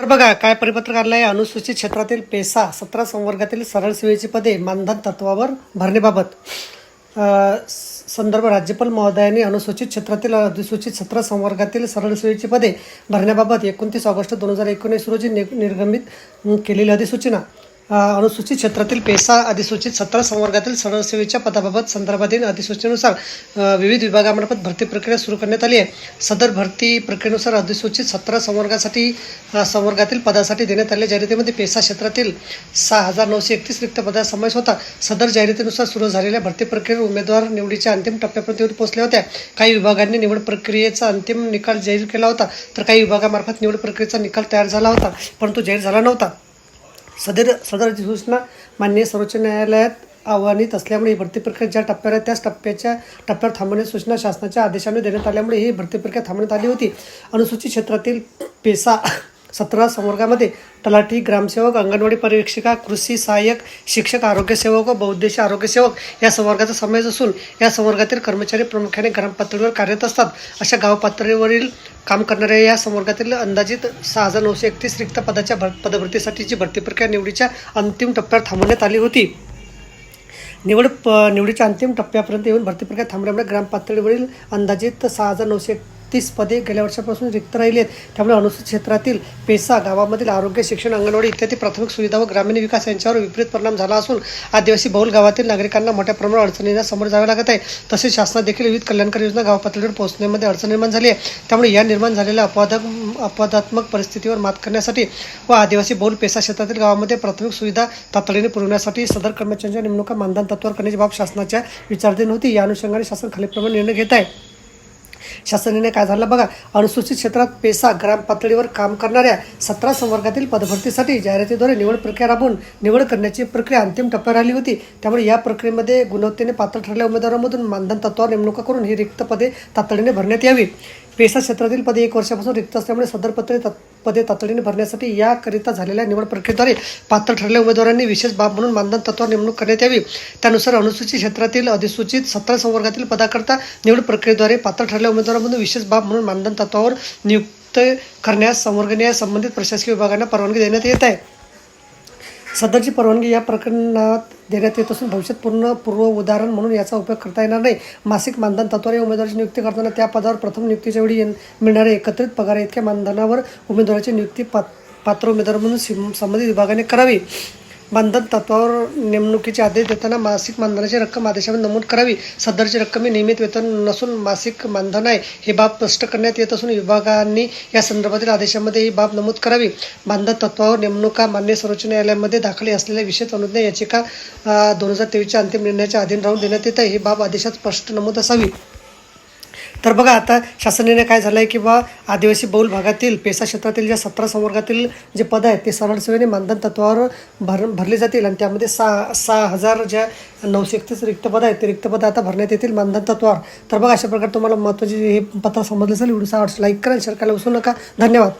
तर बघा काय परिपत्रक आलं आहे अनुसूचित क्षेत्रातील पेसा सतरा संवर्गातील सरळ सेवेची पदे मानधन तत्वावर भरण्याबाबत स- संदर्भ राज्यपाल महोदयांनी अनुसूचित क्षेत्रातील अधिसूचित सतरा संवर्गातील सरळ सेवेची पदे भरण्याबाबत एकोणतीस ऑगस्ट दोन हजार एकोणीस रोजी नि निर्गमित केलेली अधिसूचना. अनुसूचित क्षेत्रातील पेसा अधिसूचित सतरा संवर्गातील सणसेवेच्या पदाबाबत संदर्भातील अधिसूचनेनुसार विविध विभागामार्फत भरती प्रक्रिया सुरू करण्यात आली आहे सदर भरती प्रक्रियेनुसार अधिसूचित सतरा संवर्गासाठी संवर्गातील पदासाठी देण्यात आलेल्या जाहिरातीमध्ये पेसा क्षेत्रातील सहा हजार नऊशे एकतीस रिक्त पदाचा समावेश होता सदर जाहिरातीनुसार सुरू झालेल्या भरती प्रक्रियेत उमेदवार निवडीच्या अंतिम टप्प्यापर्यंत येऊन पोहोचल्या होत्या काही विभागांनी निवड प्रक्रियेचा अंतिम निकाल जाहीर केला होता तर काही विभागामार्फत निवड प्रक्रियेचा निकाल तयार झाला होता परंतु जाहीर झाला नव्हता सदर सदर अधिसूचना मान्य सर्वोच्च न्यायालयात आव्हानित असल्यामुळे ही भरती प्रक्रिया ज्या टप्प्यावर आहे त्याच टप्प्याच्या टप्प्यावर थांबवण्याची सूचना शासनाच्या आदेशाने देण्यात आल्यामुळे ही भरती प्रक्रिया थांबवण्यात आली होती. अनुसूचित क्षेत्रातील पेसा सतरा संवर्गामध्ये तलाठी ग्रामसेवक अंगणवाडी पर्यवेक्षिका कृषी सहाय्यक शिक्षक आरोग्य सेवक व बहुउद्देशीय आरोग्य सेवक या संवर्गाचा समावेश असून या संवर्गातील कर्मचारी प्रामुख्याने ग्रामपातळीवर कार्यरत असतात. अशा गाव पातळीवरील काम करणाऱ्या या संवर्गातील अंदाजित सहा हजार नऊशे एकतीस रिक्त पदाच्या भर पदभरतीसाठीची भरती प्रक्रिया निवडीच्या अंतिम टप्प्यावर थांबवण्यात आली होती. निवड प निवडीच्या अंतिम टप्प्यापर्यंत येऊन भरती प्रक्रिया थांबल्यामुळे ग्रामपातळीवरील अंदाजित सहा हजार नऊशे तीस पदे गेल्या वर्षापासून रिक्त राहिली आहेत त्यामुळे अनुसूचित क्षेत्रातील पेसा गावामधील आरोग्य शिक्षण अंगणवाडी इत्यादी प्राथमिक सुविधा व ग्रामीण विकास यांच्यावर विपरीत परिणाम झाला असून आदिवासी बहुल गावातील नागरिकांना मोठ्या प्रमाणात अडचणींना समोर जावे लागत आहे. तसेच शासनात देखील विविध कल्याणकारी योजना गाव पातळीवर पोहोचण्यामध्ये अडचण निर्माण झाली आहे. त्यामुळे या निर्माण झालेल्या अपवादक अपवादात्मक परिस्थितीवर मात करण्यासाठी व आदिवासी बहुल पेसा क्षेत्रातील गावामध्ये प्राथमिक सुविधा तातडीने पुरवण्यासाठी सदर कर्मचाऱ्यांच्या नेमणुका मानधन तत्वावर करण्याची बाब शासनाच्या विचारधीन होती. या अनुषंगाने शासन खालीलप्रमाणे निर्णय घेत आहे. शासनाने काय झालं? बघा अनुसूचित क्षेत्रात पेसा ग्राम पातळीवर काम करणाऱ्या सतरा संवर्गातील पदभरतीसाठी जाहिरातीद्वारे निवड प्रक्रिया राबवून निवड करण्याची प्रक्रिया अंतिम टप्प्यावर आली होती. त्यामुळे या प्रक्रियेमध्ये गुणवत्तेने पात्र ठरलेल्या उमेदवारांमधून मानधन तत्वावर नेमणुका करून ही रिक्त पदे तातडीने भरण्यात यावी. पेसा क्षेत्रातील पदे एक वर्षापासून रिक्त असल्यामुळे सदर पत्रे पदे तातडीने भरण्यासाठी याकरिता झालेल्या निवड प्रक्रियेद्वारे पात्र ठरलेल्या उमेदवारांनी विशेष बाब म्हणून मानधन तत्वावर नेमणूक करण्यात यावी. त्यानुसार अनुसूचित क्षेत्रातील अधिसूचित सतरा संवर्गातील पदाकरता निवड प्रक्रियेद्वारे पात्र ठरलेल्या उमेदवारांमधून विशेष बाब म्हणून मानधन तत्वावर नियुक्त करण्यास संवर्गनीय संबंधित प्रशासकीय विभागांना परवानगी देण्यात येत आहे. सदरची परवानगी या प्रकरणात देण्यात येत असून भविष्यात पूर्ण पूर्व उदाहरण म्हणून याचा उपयोग करता येणार नाही. मासिक मानधन तत्वावर या उमेदवाराची नियुक्ती करताना त्या पदावर प्रथम नियुक्तीच्या वेळी मिळणाऱ्या एकत्रित पगार इतक्या मानधनावर उमेदवाराची नियुक्ती पात पात्र उमेदवार म्हणून संबंधित विभागाने करावी. बंधन तत्वावर नेमणुकीचे आदेश देताना मासिक मानधनाची रक्कम आदेशामध्ये नमूद करावी. सदरची रक्कम ही नियमित वेतन नसून मासिक मानधन आहे. हे बाब स्पष्ट करण्यात येत असून विभागांनी या संदर्भातील आदेशामध्ये ही बाब नमूद करावी. मानधन तत्वावर नेमणुका मान्य सर्वोच्च न्यायालयामध्ये दाखल असलेल्या विशेष अनुज्ञा याचिका दोन हजार तेवीसच्या अंतिम निर्णयाच्या अधीन राहून देण्यात येत आहे. ही बाब आदेशात स्पष्ट नमूद असावी. तर बघा आता शासनाने काय झालं आहे की बा आदिवासी बहुल भागातील पेसा क्षेत्रातील ज्या सतरा संवर्गातील जे पद आहेत ते सरळ सेवेने मानधन तत्वावर भर भरले जातील आणि त्यामध्ये सहा सहा हजार ज्या नऊशे एकतीस रिक्त पद आहेत ते रिक्त पद आता भरण्यात येतील मानधन तत्वावर. तर बघा अशा प्रकारे तुम्हाला महत्त्वाची हे पत्र समजलं असेल व्हिडिओ आवडस लाईक करा शेअर करायला विसरू नका. धन्यवाद.